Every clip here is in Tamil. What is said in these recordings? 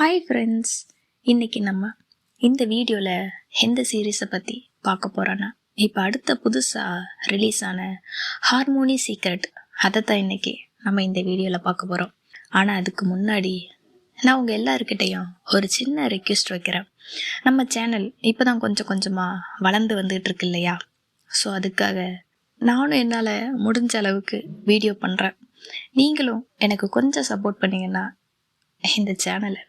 ஹாய் ஃப்ரெண்ட்ஸ் இன்றைக்கி நம்ம இந்த வீடியோவில் எந்த சீரீஸை பற்றி பார்க்க போகிறோன்னா இப்போ அடுத்த புதுசாக ரிலீஸ் ஆன ஹார்மோனி சீக்ரெட் அதை தான் இன்றைக்கி நம்ம இந்த வீடியோவில் பார்க்க போகிறோம் ஆனால் அதுக்கு முன்னாடி நான் உங்கள் எல்லாருக்கிட்டேயும் ஒரு சின்ன ரெக்வெஸ்ட் வைக்கிறேன். நம்ம சேனல் இப்போ தான் கொஞ்சம் கொஞ்சமாக வளர்ந்து வந்துகிட்ருக்கு இருக்கு இல்லையா? ஸோ அதுக்காக நானும் என்னால் முடிஞ்ச அளவுக்கு வீடியோ பண்ணுறேன் நீங்களும் எனக்கு கொஞ்சம் சப்போர்ட் பண்ணீங்கன்னா இந்த சேனலை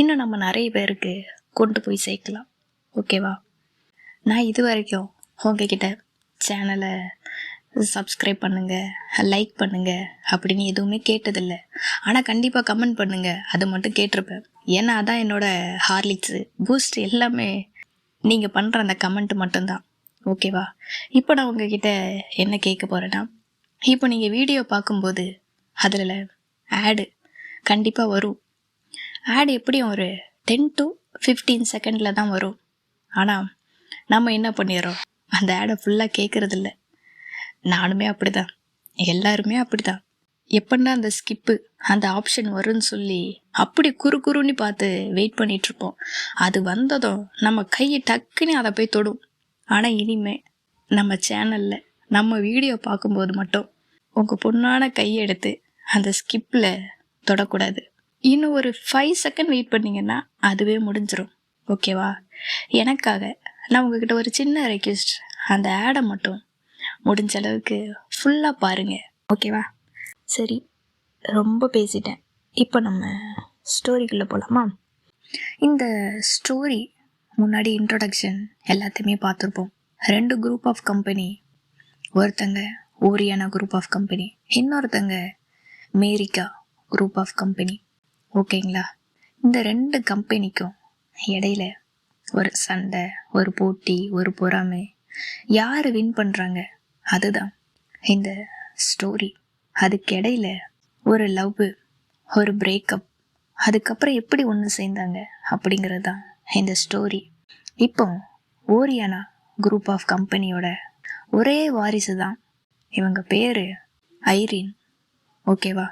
இன்னும் நம்ம நிறைய பேருக்கு கொண்டு போய் சேர்க்கலாம். ஓகேவா நான் இது வரைக்கும் உங்ககிட்ட சேனலை சப்ஸ்கிரைப் பண்ணுங்கள் லைக் பண்ணுங்கள் அப்படின்னு எதுவுமே கேட்டதில்லை. ஆனால் கண்டிப்பாக கமெண்ட் பண்ணுங்கள் அது மட்டும் கேட்டிருப்பேன். ஏன்னா அதான் என்னோடய ஹார்லிக்ஸு பூஸ்ட் எல்லாமே நீங்கள் பண்ணுற அந்த கமெண்ட் மட்டும்தான். ஓகேவா இப்போ நான் உங்ககிட்ட என்ன கேட்க போகிறேன்னா இப்போ நீங்கள் வீடியோ பார்க்கும்போது அதில் ஆடு கண்டிப்பாக வரும். ஆட் எப்படியும் ஒரு டென் டு ஃபிஃப்டீன் செகண்டில் தான் வரும். ஆனால் நம்ம என்ன பண்ணிடுறோம்? அந்த ஆடை ஃபுல்லாக கேட்குறதில்ல நானுமே அப்படி தான் எல்லாருமே அப்படி தான் எப்படின்னா அந்த ஸ்கிப்பு அந்த ஆப்ஷன் வரும்னு சொல்லி அப்படி குறு குறுன்னு பார்த்து வெயிட் பண்ணிகிட்ருப்போம் அது வந்ததும் நம்ம கையை டக்குன்னு அதை போய் தொடும். ஆனால் இனிமே நம்ம சேனலில் நம்ம வீடியோ பார்க்கும்போது மட்டும் உங்கள் பொண்ணான கையெடுத்து அந்த ஸ்கிப்பில் தொடக்கூடாது. இன்னும் ஒரு ஃபைவ் செகண்ட் வெயிட் பண்ணிங்கன்னா அதுவே முடிஞ்சிடும் ஓகேவா எனக்காக நான் உங்ககிட்ட ஒரு சின்ன ரெக்வெஸ்ட் அந்த ஆடை மட்டும் முடிஞ்ச அளவுக்கு ஃபுல்லாக பாருங்கள் ஓகேவா சரி ரொம்ப பேசிட்டேன். இப்போ நம்ம ஸ்டோரிக்குள்ளே போகலாமா இந்த ஸ்டோரி முன்னாடி இன்ட்ரொடக்ஷன் எல்லாத்தையுமே பார்த்துருப்போம். ரெண்டு குரூப் ஆஃப் கம்பெனி ஒருத்தங்க ஓரியானா குரூப் ஆஃப் கம்பெனி இன்னொருத்தங்க மேரிக்கா குரூப் ஆஃப் கம்பெனி ஓகேங்களா? இந்த ரெண்டு கம்பெனிக்கும் இடையில ஒரு சண்டை ஒரு போட்டி ஒரு பொறாமை யார் வின் பண்ணுறாங்க அதுதான் இந்த ஸ்டோரி அதுக்கு இடையில ஒரு லவ் ஒரு பிரேக்கப் அதுக்கப்புறம் எப்படி ஒன்று சேர்ந்தாங்க அப்படிங்கிறது தான் இந்த ஸ்டோரி இப்போ ஓரியானா குரூப் ஆஃப் கம்பெனியோட ஒரே வாரிசு தான் இவங்க பேர் ஐரின். ஓகேவா?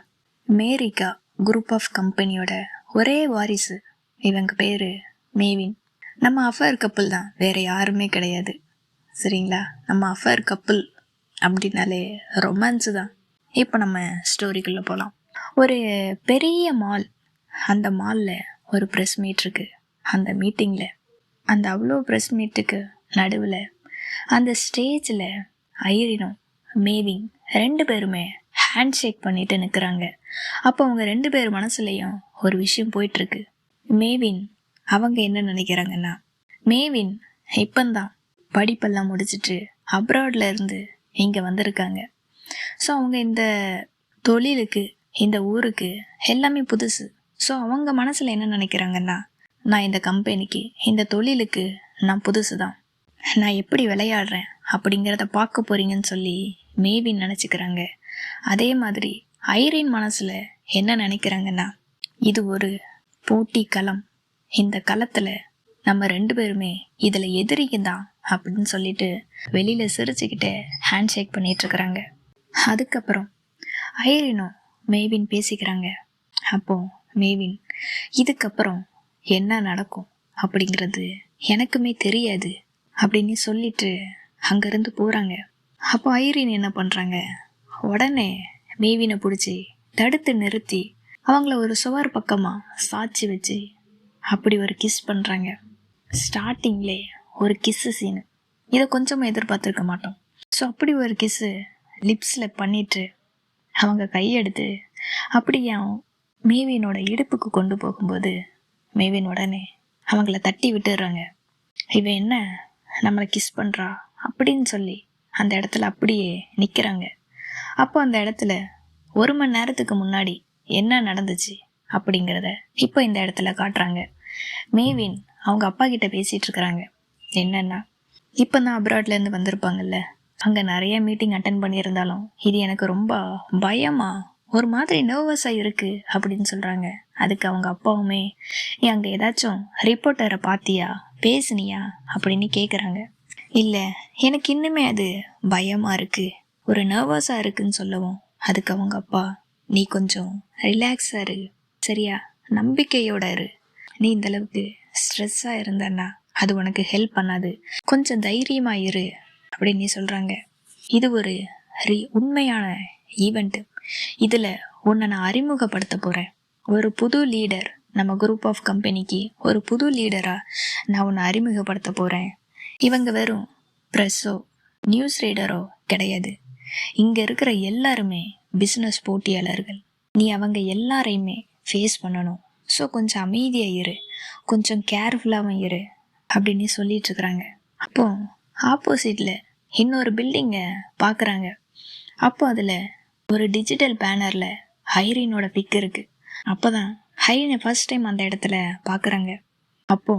மேரிக்கா குரூப் ஆஃப் கம்பெனியோட ஒரே வாரிசு. இவங்க பேர் மேவின். நம்ம அஃபர் கப்புள் தான். வேறு யாருமே கிடையாது. சரிங்களா? நம்ம அஃபர் கப்புள் அப்படின்னாலே ரொமான்ஸு தான். இப்போ நம்ம ஸ்டோரிக்குள்ளே போகலாம் ஒரு பெரிய மால் அந்த மாலில் ஒரு ப்ரெஸ் மீட் இருக்குது அந்த மீட்டிங்கில் அந்த அவ்வளோ ப்ரெஸ் மீட்டுக்கு நடுவில் அந்த ஸ்டேஜில் ஐரினும் மேவிங் ரெண்டு பேருமே ஹேண்ட் ஷேக் பண்ணிட்டு நிற்கிறாங்க அப்போ அவங்க ரெண்டு பேர் மனசுலையும் ஒரு விஷயம் போயிட்டுருக்கு. மேவின் அவங்க என்ன நினைக்கிறாங்கன்னா மேவின் இப்பந்தான் படிப்பெல்லாம் முடிச்சிட்டு அப்ராட்ல இருந்து இங்கே வந்திருக்காங்க. ஸோ அவங்க இந்த தொழிலுக்கு இந்த ஊருக்கு எல்லாமே புதுசு. ஸோ அவங்க மனசில் என்ன நினைக்கிறாங்கன்னா நான் இந்த கம்பெனிக்கு இந்த தொழிலுக்கு நான் புதுசு தான் நான் எப்படி விளையாடுறேன் அப்படிங்கிறத பார்க்க போறீங்கன்னு சொல்லி மேவின் நினச்சிக்கிறாங்க. அதே மாதிரி ஐரின் மனசில் என்ன நினைக்கிறாங்கன்னா இது ஒரு போட்டி களம் இந்த களத்தில் நம்ம ரெண்டு பேருமே இதில் எதிரிங்க தான் அப்படின்னு சொல்லிட்டு வெளியில் சிரிச்சுக்கிட்டு ஹேண்ட் ஷேக் பண்ணிகிட்ருக்குறாங்க அதுக்கப்புறம் ஐரினும் மேவின் பேசிக்கிறாங்க. அப்போ மேவின் இதுக்கப்புறம் என்ன நடக்கும் அப்படிங்கிறது எனக்குமே தெரியாது அப்படின்னு சொல்லிட்டு அங்கேருந்து போகிறாங்க அப்போ ஐரின் என்ன பண்ணுறாங்க உடனே மேவினை பிடிச்சி தடுத்து நிறுத்தி அவங்கள ஒரு சுவர் பக்கமாக சாட்சி வச்சு அப்படி ஒரு கிஸ் பண்ணுறாங்க ஸ்டார்டிங்லே ஒரு கிஸ்ஸு சீனு இதை கொஞ்சமாக எதிர்பார்த்துருக்க மாட்டோம். ஸோ அப்படி ஒரு கிஸ்ஸு லிப்ஸில் பண்ணிட்டு அவங்க கையெடுத்து அப்படியே மேவினோட இடுப்புக்கு கொண்டு போகும்போது மேவின் உடனே அவங்கள தட்டி விட்டுடுறாங்க இவன் என்ன? நம்மளை கிஸ் பண்ணுறா அப்படின்னு சொல்லி அந்த இடத்துல அப்படியே நிற்கிறாங்க அப்போ அந்த இடத்துல ஒரு மணி நேரத்துக்கு முன்னாடி என்ன நடந்துச்சு அப்படிங்கிறத இப்போ இந்த இடத்துல காட்டுறாங்க. மேவின் அவங்க அப்பா கிட்ட பேசிட்டு இருக்கிறாங்க. என்னன்னா இப்போ தான் அப்ராட்லேருந்து வந்திருப்பாங்கல்ல. அங்கே நிறைய மீட்டிங் அட்டன் பண்ணியிருந்தாலும் இது எனக்கு ரொம்ப பயமா ஒரு மாதிரி நர்வஸாக இருக்குது அப்படின்னு சொல்கிறாங்க அதுக்கு அவங்க அப்பாவுமே அங்கே ஏதாச்சும் ரிப்போர்ட்டரை பார்த்தியா பேசுனியா? அப்படின்னு கேட்குறாங்க இல்லை எனக்கு இன்னுமே அது பயமாக இருக்குது ஒரு நர்வஸாக இருக்குன்னு சொல்லவும் அதுக்கு அவங்க அப்பா நீ கொஞ்சம் ரிலாக்ஸாக இரு. சரியா? நம்பிக்கையோட இரு. நீ இந்தளவுக்கு ஸ்ட்ரெஸ்ஸாக இருந்தன்னா அது உனக்கு ஹெல்ப் பண்ணாது. கொஞ்சம் தைரியமாக இரு அப்படின்னு சொல்கிறாங்க இது ஒரு ரி உண்மையான ஈவெண்ட்டு இதில் உன்னை நான் அறிமுகப்படுத்த போகிறேன் ஒரு புது லீடர் நம்ம குரூப் ஆஃப் கம்பெனிக்கு ஒரு புது லீடராக நான் உன்னை அறிமுகப்படுத்த போகிறேன் இவங்க வெறும் ப்ரெஸ்ஸோ நியூஸ் ரீடரோ கிடையாது. இங்கே இருக்கிற எல்லாருமே பிஸ்னஸ் போட்டியாளர்கள். நீ அவங்க எல்லாரையுமே ஃபேஸ் பண்ணணும். ஸோ கொஞ்சம் அமைதியாக இரு. கொஞ்சம் கேர்ஃபுல்லாகவும் இரு. அப்படின்னு சொல்லிட்டு இருக்கிறாங்க. அப்போ ஆப்போசிட்டில் இன்னொரு பில்டிங்கை பார்க்குறாங்க. அப்போ அதில் ஒரு டிஜிட்டல் பேனரில் ஹைரீனோட பிக் இருக்குது அப்போ தான் ஹைரீனை ஃபர்ஸ்ட் டைம் அந்த இடத்துல பார்க்குறாங்க. அப்போ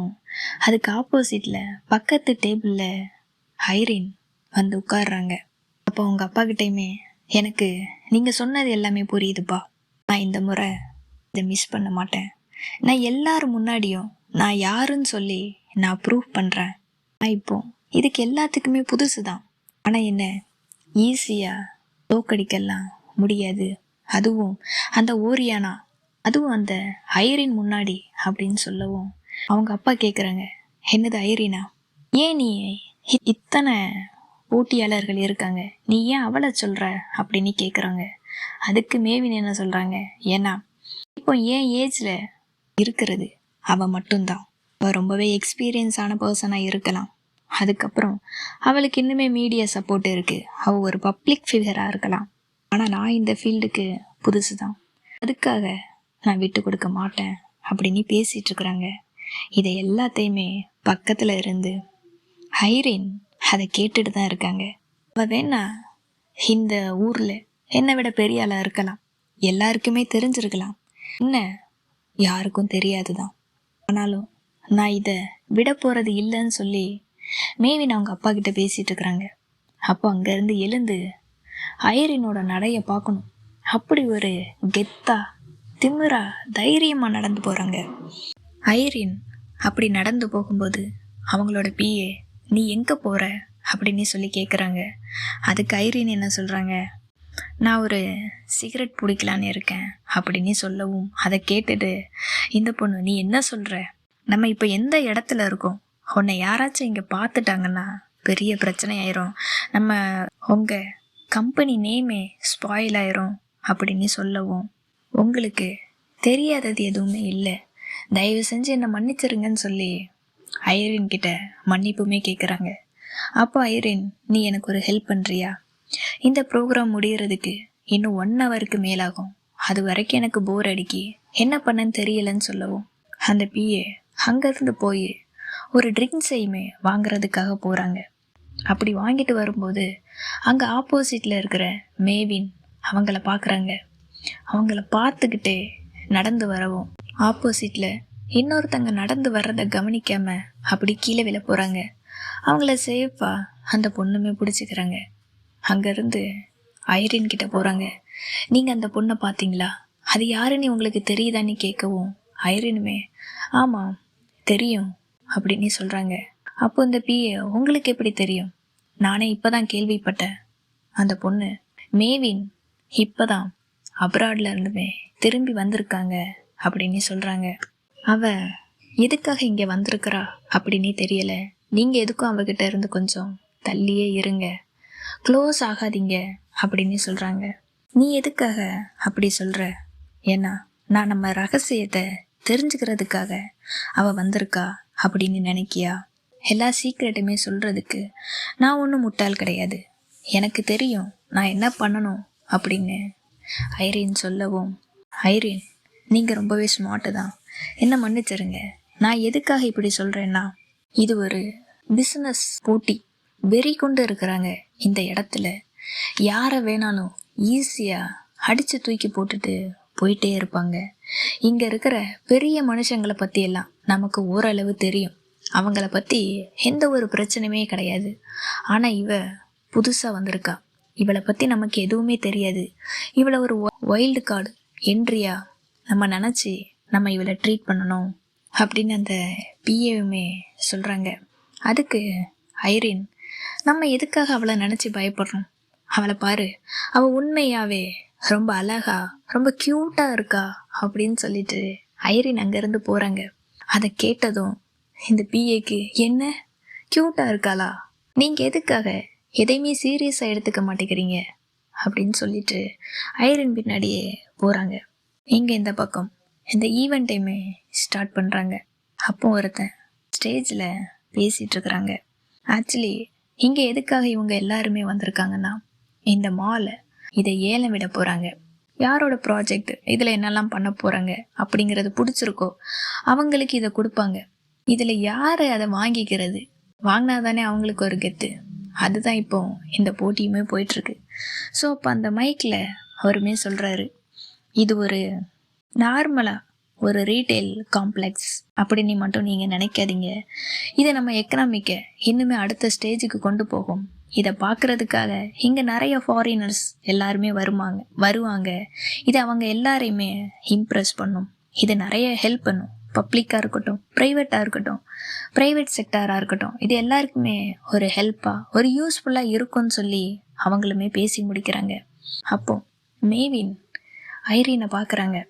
அதுக்கு ஆப்போசிட்டில் பக்கத்து டேபிளில் ஹைரீன் வந்து உட்காடுறாங்க அப்போ உங்கள் அப்பா கிட்டேயுமே எனக்கு நீங்கள் சொன்னது எல்லாமே புரியுதுப்பா. நான் இந்த முறை இதை மிஸ் பண்ண மாட்டேன். நான் எல்லாரும் முன்னாடியும் நான் யாருன்னு சொல்லி நான் ப்ரூவ் பண்ணுறேன் நான் இப்போ இதுக்கு எல்லாத்துக்குமே புதுசு தான் ஆனால் என்ன ஈஸியாக தோக்கடிக்கலாம் முடியாது. அதுவும் அந்த ஓரியானா அதுவும் அந்த ஐரின் முன்னாடி அப்படின்னு சொல்லவும். அவங்க அப்பா கேட்குறாங்க என்னது ஐரினா ஏன் நீ இ- இத்தனை போட்டியாளர்கள் இருக்காங்க. நீ ஏன் அவளை சொல்கிற அப்படின்னு கேட்குறாங்க அதுக்கு மேவின் என்ன சொல்கிறாங்க ஏன்னா இப்போ ஏன் ஏஜில் இருக்கிறது? அவள் மட்டும்தான். அவள் ரொம்பவே எக்ஸ்பீரியன்ஸான பர்சனாக இருக்கலாம். அதுக்கப்புறம் அவளுக்கு இன்னுமே மீடியா சப்போர்ட் இருக்குது அவள் ஒரு பப்ளிக் ஃபிகராக இருக்கலாம். ஆனால் நான் இந்த ஃபீல்டுக்கு புதுசு தான் அதுக்காக நான் விட்டு கொடுக்க மாட்டேன். அப்படின்னு பேசிகிட்டு இருக்கிறாங்க. இதை எல்லாத்தையுமே பக்கத்தில் இருந்து ஹைரின் அதை கேட்டுட்டு தான் இருக்காங்க. அவள் வேணா இந்த ஊரில் என்னை விட பெரிய ஆளாக இருக்கலாம். எல்லாருக்குமே தெரிஞ்சிருக்கலாம். என்ன? யாருக்கும் தெரியாது தான் ஆனாலும் நான் இதை விட போகிறது இல்லைன்னு சொல்லி மேவின் அவங்க அப்பா கிட்ட பேசிகிட்டு இருக்கிறாங்க. அப்போ அங்கேருந்து எழுந்து ஐரினோட நடையை பார்க்கணும். அப்படி ஒரு கெத்தா திமிரா தைரியமாக நடந்து போகிறாங்க ஐரின் அப்படி நடந்து போகும்போது அவங்களோட பிஏ நீ எங்கே போகிற அப்படின்னு சொல்லி கேட்குறாங்க அதுக்கு ஐரின் என்ன சொல்கிறாங்க நான் ஒரு சிகரெட் பிடிக்கலான்னு இருக்கேன் அப்படின்னு சொல்லவும் அதை கேட்டுட்டு இந்த பொண்ணு நீ என்ன சொல்கிற நம்ம இப்போ எந்த இடத்துல இருக்கோம்? உன்னை யாராச்சும் இங்கே பார்த்துட்டாங்கன்னா பெரிய பிரச்சனை ஆயிரும் நம்ம உங்கள் கம்பெனி நேமே ஸ்பாயில் ஆயிரும் அப்படின்னு சொல்லவும். உங்களுக்கு தெரியாதது எதுவுமே இல்லை. தயவு செஞ்சு என்னை மன்னிச்சிருங்கன்னு சொல்லி ஐரின் கிட்ட மன்னிப்புமே கேட்குறாங்க அப்போ ஐரின் நீ எனக்கு ஒரு ஹெல்ப் பண்ணுறியா இந்த ப்ரோக்ராம் முடிகிறதுக்கு இன்னும் ஒன் ஹவருக்கு மேலாகும். அது வரைக்கும் எனக்கு போர் அடிக்கி என்ன பண்ணன்னு தெரியலன்னு சொல்லவும். அந்த பிஏ அங்கேருந்து போய் ஒரு ட்ரிங்க்ஸையுமே வாங்குறதுக்காக போகிறாங்க அப்படி வாங்கிட்டு வரும்போது அங்கே ஆப்போசிட்டில் இருக்கிற மேவின் அவங்கள பார்க்குறாங்க அவங்கள பார்த்துக்கிட்டே நடந்து வரவும். ஆப்போசிட்டில் இன்னொருத்தங்க நடந்து வர்றதை கவனிக்காம அப்படி கீழே விழ போகிறாங்க அவங்கள சேஃபாக அந்த பொண்ணுமே பிடிச்சிக்கிறாங்க. அங்கேருந்து ஐரின் கிட்ட போகிறாங்க நீங்கள் அந்த பொண்ணை பார்த்தீங்களா? அது யாருன்னு உங்களுக்கு தெரியுதான்னு கேட்கவும் ஐரினுமே ஆமாம் தெரியும் அப்படின்னு சொல்கிறாங்க அப்போ இந்த பிஏ உங்களுக்கு எப்படி தெரியும்? நானே இப்போ தான் கேள்விப்பட்டேன். அந்த பொண்ணு மேவின் இப்போ தான் அப்ராட்ல இருந்துமே திரும்பி வந்திருக்காங்க அப்படின்னு சொல்கிறாங்க அவ எதுக்காக இங்கே வந்திருக்கிறா? அப்படின்னே தெரியல. நீங்கள் எதுக்கும் அவகிட்ட இருந்து கொஞ்சம் தள்ளியே இருங்க. க்ளோஸ் ஆகாதீங்க அப்படின்னு சொல்கிறாங்க நீ எதுக்காக அப்படி சொல்கிற ஏன்னா நான் நம்ம ரகசியத்தை தெரிஞ்சுக்கிறதுக்காக அவள் வந்திருக்கா அப்படின்னு நினைக்கியா? எல்லா சீக்ரெட்டுமே சொல்கிறதுக்கு நான் ஒன்றும் முட்டாள் கிடையாது. எனக்கு தெரியும் நான் என்ன பண்ணணும் அப்படின்னு ஐரின் சொல்லவும். ஐரின் நீங்கள் ரொம்பவே ஸ்மார்ட்டு தான். என்ன மன்னிச்சிருங்க. நான் எதுக்காக இப்படி சொல்கிறேன்னா இது ஒரு பிஸ்னஸ் போட்டி. வெறி கொண்டு இருக்கிறாங்க இந்த இடத்துல. யாரை வேணாலும் ஈஸியாக அடித்து தூக்கி போட்டுட்டு போயிட்டே இருப்பாங்க. இங்கே இருக்கிற பெரிய மனுஷங்களை பற்றியெல்லாம் நமக்கு ஓரளவு தெரியும். அவங்கள பற்றி எந்த ஒரு பிரச்சனையுமே கிடையாது. ஆனால் இவ புதுசாக வந்திருக்கா. இவளை பற்றி நமக்கு எதுவுமே தெரியாது. இவளை ஒரு வைல்டு கார்டு என்ட்ரியா நம்ம நினச்சி நம்ம இவளை ட்ரீட் பண்ணணும் அப்படின்னு அந்த பிஏவுமே சொல்கிறாங்க அதுக்கு ஐரின் நம்ம எதுக்காக அவளை நினச்சி பயப்படுறோம்? அவளை பாரு அவள் உண்மையாகவே ரொம்ப அழகா ரொம்ப க்யூட்டாக இருக்கா அப்படின்னு சொல்லிட்டு ஐரின் அங்கேருந்து போகிறாங்க அதை கேட்டதும் இந்த பிஏக்கு என்ன? க்யூட்டாக இருக்காளா? நீங்கள் எதுக்காக எதையுமே சீரியஸாக எடுத்துக்க மாட்டேங்கிறீங்க? அப்படின்னு சொல்லிட்டு ஐரின் பின்னாடியே போகிறாங்க இங்கே இந்த பக்கம். இந்த ஈவெண்ட் டைமே ஸ்டார்ட் பண்ணுறாங்க அப்போ ஒருத்தன் ஸ்டேஜில் பேசிகிட்டு இருக்கிறாங்க ஆக்சுவலி இங்கே எதுக்காக இவங்க எல்லாருமே வந்திருக்காங்கன்னா இந்த மாலை இதை ஏலம் விட போகிறாங்க யாரோட ப்ராஜெக்ட் இதில் என்னெல்லாம் பண்ண போகிறாங்க அப்படிங்கிறது பிடிச்சிருக்கோ அவங்களுக்கு இதை கொடுப்பாங்க. இதில் யார் அதை வாங்கிக்கிறது? வாங்கினா தானே அவங்களுக்கு ஒரு கெத்து. அதுதான் இப்போ இந்த போட்டியுமே போயிட்டுருக்கு. ஸோ அப்போ அந்த மைக்கில் அவருமே சொல்கிறாரு இது ஒரு நார்மலாக ஒரு ரீட்டைல் காம்ப்ளெக்ஸ் அப்படின்னு மட்டும் நீங்கள் நினைக்காதீங்க. இதை நம்ம எக்கனாமிக்கை இன்னுமே அடுத்த ஸ்டேஜுக்கு கொண்டு போகும். இதை பார்க்குறதுக்காக இங்கே நிறைய ஃபாரினர்ஸ் எல்லாருமே வருவாங்க வருவாங்க. இது அவங்க எல்லாரையுமே இம்ப்ரெஸ் பண்ணும். இது நிறைய ஹெல்ப் பண்ணும். பப்ளிக்காக இருக்கட்டும் ப்ரைவேட்டாக இருக்கட்டும் ப்ரைவேட் செக்டாராக இருக்கட்டும். இது எல்லாருக்குமே ஒரு ஹெல்ப்பாக ஒரு யூஸ்ஃபுல்லாக இருக்கும்னு சொல்லி அவங்களுமே பேசி முடிக்கிறாங்க. அப்போ மேவின் ஐரீனை பார்க்குறாங்க.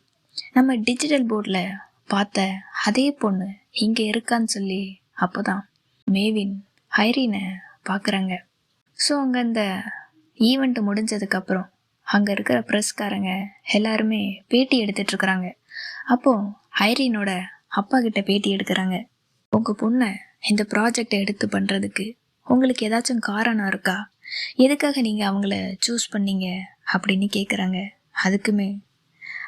நம்ம டிஜிட்டல் போர்டில் பார்த்த அதே பொண்ணு இங்கே இருக்கான்னு சொல்லி அப்போ தான் மேவின் ஹைரீனை பார்க்குறாங்க ஸோ அங்கே அந்த ஈவெண்ட் முடிஞ்சதுக்கப்புறம் அங்கே இருக்கிற ப்ரெஸ்காரங்க எல்லாருமே பேட்டி எடுத்துட்ருக்குறாங்க அப்போது ஐரீனோட அப்பா கிட்ட பேட்டி எடுக்கிறாங்க. உங்கள் பொண்ணை இந்த ப்ராஜெக்டை எடுத்து பண்ணுறதுக்கு உங்களுக்கு ஏதாச்சும் காரணம் இருக்கா? எதுக்காக நீங்கள் அவங்கள சூஸ் பண்ணீங்க? அப்படின்னு கேட்குறாங்க அதுக்குமே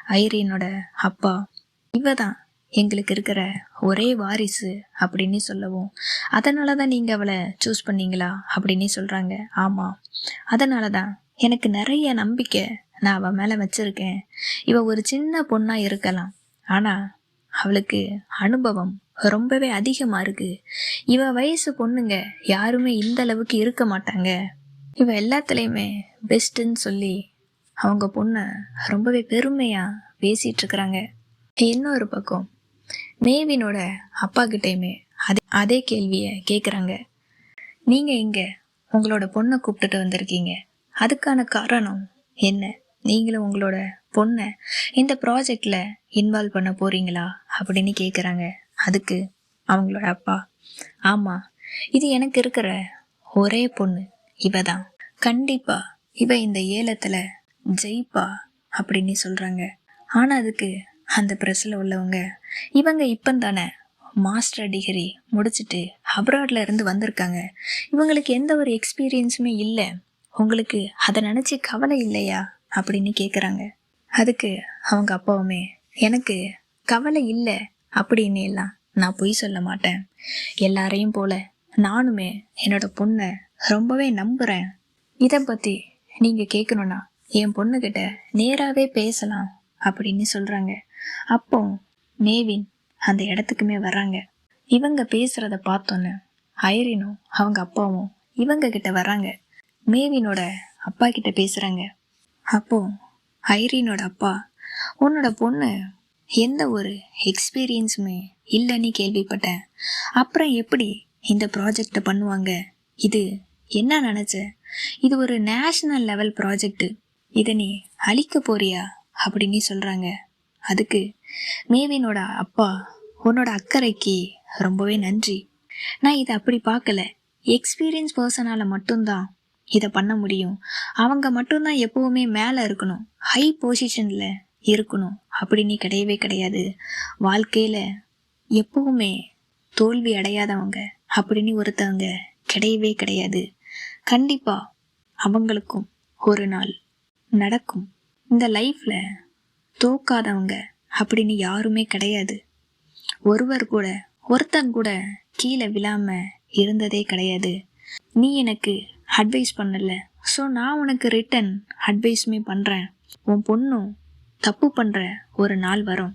ஐரீனோட அப்பா. இவ தான் எங்களுக்கு இருக்கிற ஒரே வாரிசு அப்படின்னு சொல்லவும். அதனால தான் நீங்கள் அவளை சூஸ் பண்ணீங்களா அப்படின்னு சொல்கிறாங்க ஆமாம் அதனால தான் எனக்கு நிறைய நம்பிக்கை நான் அவள் மேலே வச்சுருக்கேன். இவள் ஒரு சின்ன பொண்ணாக இருக்கலாம். ஆனால் அவளுக்கு அனுபவம் ரொம்பவே அதிகமாக இருக்குது இவ வயசு பொண்ணுங்க யாருமே இந்த அளவுக்கு இருக்க மாட்டாங்க. இவ எல்லாத்துலேயுமே பெஸ்ட்டுன்னு சொல்லி அவங்க பொண்ணை ரொம்பவே பெருமையாக பேசிகிட்டு இருக்கிறாங்க இன்னொரு பக்கம் மேவினோட அப்பா கிட்டேயுமே அதே அதே கேள்வியை கேட்குறாங்க நீங்கள் இங்கே உங்களோட பொண்ணை கூப்பிட்டுட்டு வந்திருக்கீங்க? அதுக்கான காரணம் என்ன? நீங்களும் உங்களோட பொண்ணை இந்த ப்ராஜெக்டில் இன்வால்வ் பண்ண போகிறீங்களா அப்படின்னு கேட்குறாங்க அதுக்கு அவங்களோட அப்பா. ஆமாம் இது எனக்கு இருக்கிற ஒரே பொண்ணு இவ தான் கண்டிப்பாக இவ இந்த ஏலத்தில் ஜெயிப்பா? அப்படின்னு சொல்கிறாங்க ஆனால் அதுக்கு அந்த ப்ரெஸ்ஸில் உள்ளவங்க இவங்க இப்போ தானே மாஸ்டர் டிகிரி முடிச்சுட்டு அப்ராட்ல இருந்து வந்திருக்காங்க. இவங்களுக்கு எந்த ஒரு எக்ஸ்பீரியன்ஸுமே இல்லை. உங்களுக்கு அதை நினச்சி கவலை இல்லையா? அப்படின்னு கேட்குறாங்க அதுக்கு அவங்க அப்பாவுமே எனக்கு கவலை இல்லை அப்படின்னு எல்லாம் நான் பொய் சொல்ல மாட்டேன். எல்லாரையும் போல நானுமே என்னோட பொண்ணை ரொம்பவே நம்புகிறேன் இதை பற்றி நீங்கள் கேட்கணுன்னா என் பொண்ணுக்கிட்ட நேராகவே பேசலாம் அப்படின்னு சொல்கிறாங்க அப்போ மேவின் அந்த இடத்துக்குமே வராங்க இவங்க பேசுகிறத பார்த்தோன்னு ஐரினும் அவங்க அப்பாவும் இவங்க கிட்ட வராங்க மேவினோட அப்பா கிட்ட பேசுகிறாங்க அப்போ ஐரினோட அப்பா உன்னோட பொண்ணு எந்த ஒரு எக்ஸ்பீரியன்ஸுமே இல்லைன்னு கேள்விப்பட்டேன். அப்புறம் எப்படி இந்த ப்ராஜெக்டை பண்ணுவாங்க? இது என்ன நினச்ச? இது ஒரு நேஷ்னல் லெவல் ப்ராஜெக்ட்டு இதை நீ அழிக்க போறியா? அப்படின்னு சொல்கிறாங்க அதுக்கு மேவினோட அப்பா உன்னோட அக்கறைக்கு ரொம்பவே நன்றி. நான் இதை அப்படி பார்க்கல. எக்ஸ்பீரியன்ஸ் பர்சனால் மட்டும்தான் இதை பண்ண முடியும். அவங்க மட்டும்தான் எப்போவுமே மேலே இருக்கணும். ஹை பொசிஷனில் இருக்கணும். அப்படின்னு கிடையவே கிடையாது. வாழ்க்கையில் எப்பவுமே தோல்வி அடையாதவங்க அப்படின்னு ஒருத்தவங்க கிடையவே கிடையாது. கண்டிப்பாக அவங்களுக்கும் ஒரு நாள் நடக்கும். இந்த லைஃப்பில் தோக்காதவங்க அப்படின்னு யாருமே கிடையாது. ஒருவர் கூட ஒருத்தன் கூட கீழே விழாமல் இருந்ததே கிடையாது. நீ எனக்கு அட்வைஸ் பண்ணல. ஸோ நான் உனக்கு ரிட்டன் அட்வைஸுமே பண்ணுறேன் உன் பொண்ணும் தப்பு பண்ணுற ஒரு நாள் வரும்.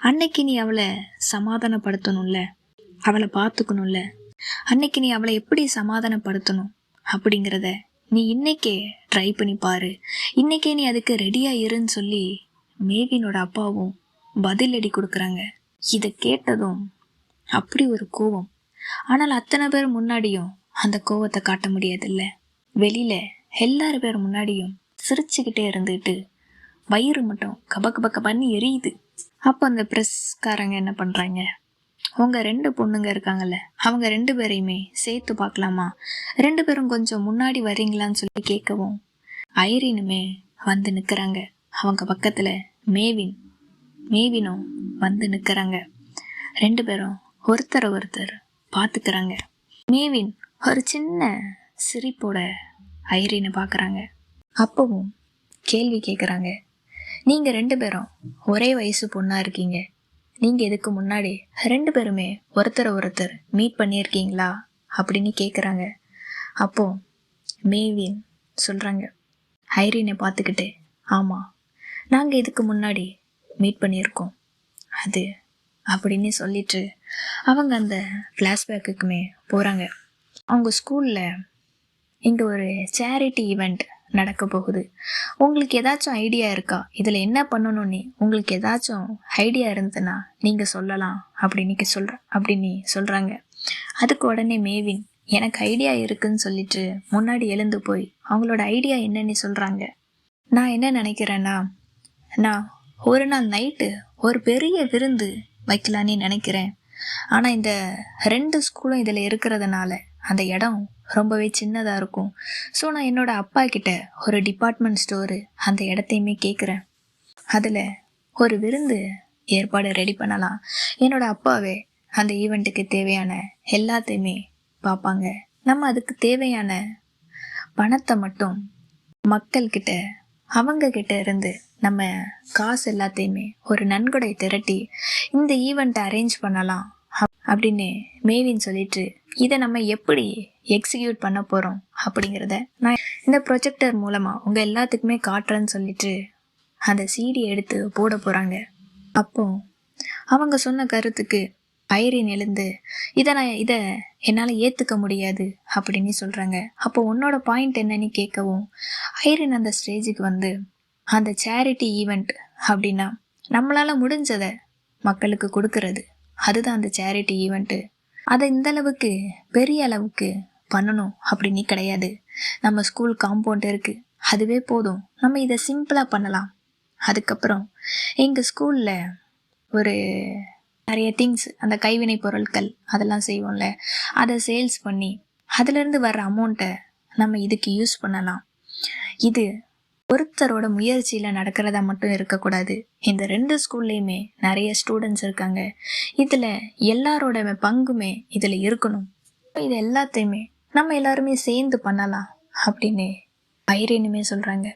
அன்னைக்கு நீ அவளை சமாதானப்படுத்தணும்ல? அவளை பார்த்துக்கணும்ல? அன்னைக்கு நீ அவளை எப்படி சமாதானப்படுத்தணும் அப்படிங்கிறத நீ இன்னைக்கே ட்ரை பண்ணி பாரு. இன்னைக்கே நீ அதுக்கு ரெடியாக இருன்னு சொல்லி மேவினோட அப்பாவும் பதிலடி கொடுக்குறாங்க. இதை கேட்டதும் அப்படி ஒரு கோவம். ஆனால் அத்தனை பேர் முன்னாடியும் அந்த கோவத்தை காட்ட முடியாதுல்ல. வெளியில எல்லாரு பேர் முன்னாடியும் சிரிச்சுக்கிட்டே இருந்துட்டு வயிறு மட்டும் கப கப கபன்னு எரியுது. அப்போ அந்த ப்ரெஸ்காரங்க என்ன பண்ணுறாங்க உங்கள் ரெண்டு பொண்ணுங்க இருக்காங்கல்ல அவங்க ரெண்டு பேரையுமே சேர்த்து பார்க்கலாமா? ரெண்டு பேரும் கொஞ்சம் முன்னாடி வரீங்களான்னு சொல்லி கேட்கவும் ஐரினுமே வந்து நிற்கிறாங்க அவங்க பக்கத்தில் மேவின் மேவினும் வந்து நிற்கிறாங்க ரெண்டு பேரும் ஒருத்தரை ஒருத்தர் பார்த்துக்கிறாங்க. மேவின் ஒரு சின்ன சிரிப்போட ஐரினை பார்க்குறாங்க. அப்பவும் கேள்வி கேட்குறாங்க. நீங்கள் ரெண்டு பேரும் ஒரே வயசு பொண்ணாக இருக்கீங்க. நீங்கள் இதுக்கு முன்னாடி ரெண்டு பேருமே ஒருத்தரை ஒருத்தர் மீட் பண்ணியிருக்கீங்களா? அப்படின்னு கேட்குறாங்க அப்போ மேவின் சொல்கிறாங்க ஹைரீனை பார்த்துக்கிட்டு ஆமாம் நாங்கள் இதுக்கு முன்னாடி மீட் பண்ணியிருக்கோம். அது அப்படின்னு சொல்லிட்டு அவங்க அந்த ஃப்ளாஷ்பேக்குக்குமே போகிறாங்க அவங்க ஸ்கூலில் இங்கே ஒரு சேரிட்டி ஈவெண்ட் நடக்க போகுது. உங்களுக்கு ஏதாச்சும் ஐடியா இருக்கா? இதில் என்ன பண்ணணும்னு உங்களுக்கு ஏதாச்சும் ஐடியா இருந்ததுன்னா நீங்கள் சொல்லலாம் அப்படின்னு சொல்கிற அப்படின்னு சொல்கிறாங்க அதுக்கு உடனே மேவின் எனக்கு ஐடியா இருக்குன்னு சொல்லிட்டு முன்னாடி எழுந்து போய் அவங்களோட ஐடியா என்னன்னு சொல்கிறாங்க நான் என்ன நினைக்கிறேன்னா நான் ஒரு நாள் நைட்டு ஒரு பெரிய விருந்து வைக்கலான்னு நினைக்கிறேன். ஆனால் இந்த ரெண்டு ஸ்கூலும் இதில் இருக்கிறதுனால அந்த இடம் ரொம்பவே சின்னதாக இருக்கும். ஸோ நான் என்னோட அப்பா கிட்ட ஒரு டிபார்ட்மெண்ட் ஸ்டோரு அந்த இடத்தையுமே கேட்குறேன் அதில் ஒரு விருந்து ஏற்பாடு ரெடி பண்ணலாம். என்னோட அப்பாவே அந்த ஈவெண்ட்டுக்கு தேவையான எல்லாத்தையுமே பார்ப்பாங்க நம்ம அதுக்கு தேவையான பணத்தை மட்டும் மக்கள்கிட்ட அவங்க கிட்ட இருந்து நம்ம காசு எல்லாத்தையுமே ஒரு நன்கொடை திரட்டி இந்த ஈவெண்ட்டை அரேஞ்ச் பண்ணலாம் அப்படின்னு மேவின் சொல்லிட்டு இதை நம்ம எப்படி எக்ஸிக்யூட் பண்ண போகிறோம் அப்படிங்கிறத நான் இந்த ப்ரொஜெக்டர் மூலமாக உங்கள் எல்லாத்துக்குமே காட்டுறேன்னு சொல்லிட்டு அந்த சீடி எடுத்து போட போகிறாங்க அப்போ அவங்க சொன்ன கருத்துக்கு ஐரின் எழுந்து இதை நான் இதை என்னால் ஏற்றுக்க முடியாது அப்படின்னு சொல்கிறாங்க அப்போ உன்னோட பாயிண்ட் என்னன்னு கேட்கவும் ஐரின் அந்த ஸ்டேஜுக்கு வந்து அந்த சேரிட்டி ஈவெண்ட் அப்படின்னா நம்மளால் முடிஞ்சதை மக்களுக்கு கொடுக்கறது. அதுதான் அந்த சேரிட்டி ஈவெண்ட்டு அதை இந்த அளவுக்கு பெரிய அளவுக்கு பண்ணணும் அப்படின்னு கிடையாது. நம்ம ஸ்கூல் காம்பவுண்ட் இருக்குது அதுவே போதும். நம்ம இதை சிம்பிளாக பண்ணலாம். அதுக்கப்புறம் எங்கள் ஸ்கூலில் ஒரு நிறைய திங்ஸ் அந்த கைவினை பொருட்கள் அதெல்லாம் செய்வோம்ல. அதை சேல்ஸ் பண்ணி அதுலேருந்து வர்ற அமௌண்ட்டை நம்ம இதுக்கு யூஸ் பண்ணலாம். இது ஒருத்தரோட முயற்சியில் நடக்கிறதா மட்டும் இருக்கக்கூடாது. இந்த ரெண்டு ஸ்கூல்லையுமே நிறைய ஸ்டூடெண்ட்ஸ் இருக்காங்க. இதில் எல்லாரோட பங்குமே இதில் இருக்கணும். இது எல்லாத்தையுமே நம்ம எல்லாருமே சேர்ந்து பண்ணலாம் அப்படின்னு ஐரினுமே சொல்கிறாங்க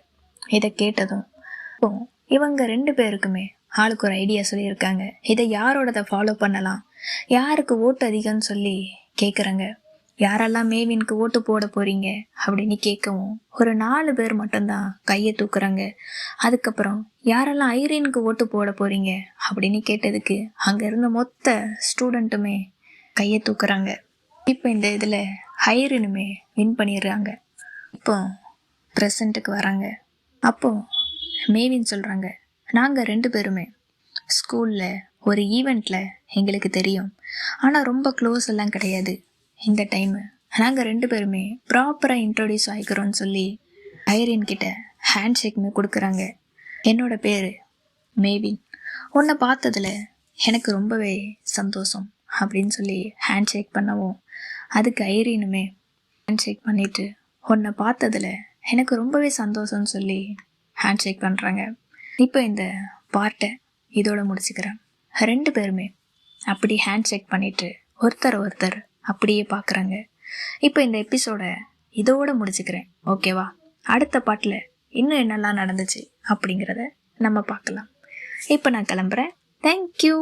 இதை கேட்டதும் இப்போ இவங்க ரெண்டு பேருக்குமே ஆளுக்கு ஒரு ஐடியா சொல்லியிருக்காங்க. இதை யாரோடதை ஃபாலோ பண்ணலாம்? யாருக்கு ஓட்டு அதிகம்னு சொல்லி கேட்குறாங்க யாரெல்லாம் மேவினுக்கு ஓட்டு போட போறீங்க அப்படின்னு கேட்கவும் ஒரு நாலு பேர் மட்டும்தான் கையை தூக்குறாங்க. அதுக்கப்புறம் யாரெல்லாம் ஐரீனுக்கு ஓட்டு போட போறீங்க அப்படின்னு கேட்டதுக்கு அங்கே இருந்த மொத்த ஸ்டூடெண்ட்டுமே கையை தூக்குறாங்க. இப்போ இந்த இதில் ஐரீனுமே வின் பண்ணிடுறாங்க. இப்போ ப்ரெசண்ட்டுக்கு வராங்க. அப்போ மேவின் சொல்கிறாங்க நாங்கள் ரெண்டு பேருமே ஸ்கூலில் ஒரு ஈவெண்ட்டில் எங்களுக்கு தெரியும். ஆனால் ரொம்ப க்ளோஸ் எல்லாம் கிடையாது. இந்த டைமு நாங்கள் ரெண்டு பேருமே ப்ராப்பராக இன்ட்ரொடியூஸ் ஆகிக்கிறோன்னு சொல்லி ஐரின் கிட்ட ஹேண்ட் ஷேக்மே கொடுக்குறாங்க. என்னோட பேர் மேவின். உன்னை பார்த்ததில் எனக்கு ரொம்பவே சந்தோஷம் அப்படின்னு சொல்லி ஹேண்ட் ஷேக் பண்ணவும் அதுக்கு ஐரினுமே ஹேண்ட் ஷேக் பண்ணிவிட்டு உன்னை பார்த்ததில் எனக்கு ரொம்பவே சந்தோஷம்னு சொல்லி ஹேண்ட் ஷேக் பண்ணுறாங்க இப்போ இந்த பார்ட்டை இதோடு முடிச்சுக்கிறேன். ரெண்டு பேருமே அப்படி ஹேண்ட் ஷேக் பண்ணிட்டு ஒருத்தர் ஒருத்தர் அப்படியே பார்க்குறாங்க இப்போ இந்த எபிசோடை இதோட முடிச்சுக்கிறேன். ஓகேவா அடுத்த பாட்டில் இன்னும் என்னெல்லாம் நடந்துச்சு அப்படிங்கிறத நம்ம பார்க்கலாம். இப்போ நான் கிளம்புறேன். தேங்க்யூ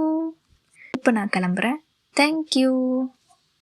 இப்போ நான் கிளம்புறேன். தேங்க்யூ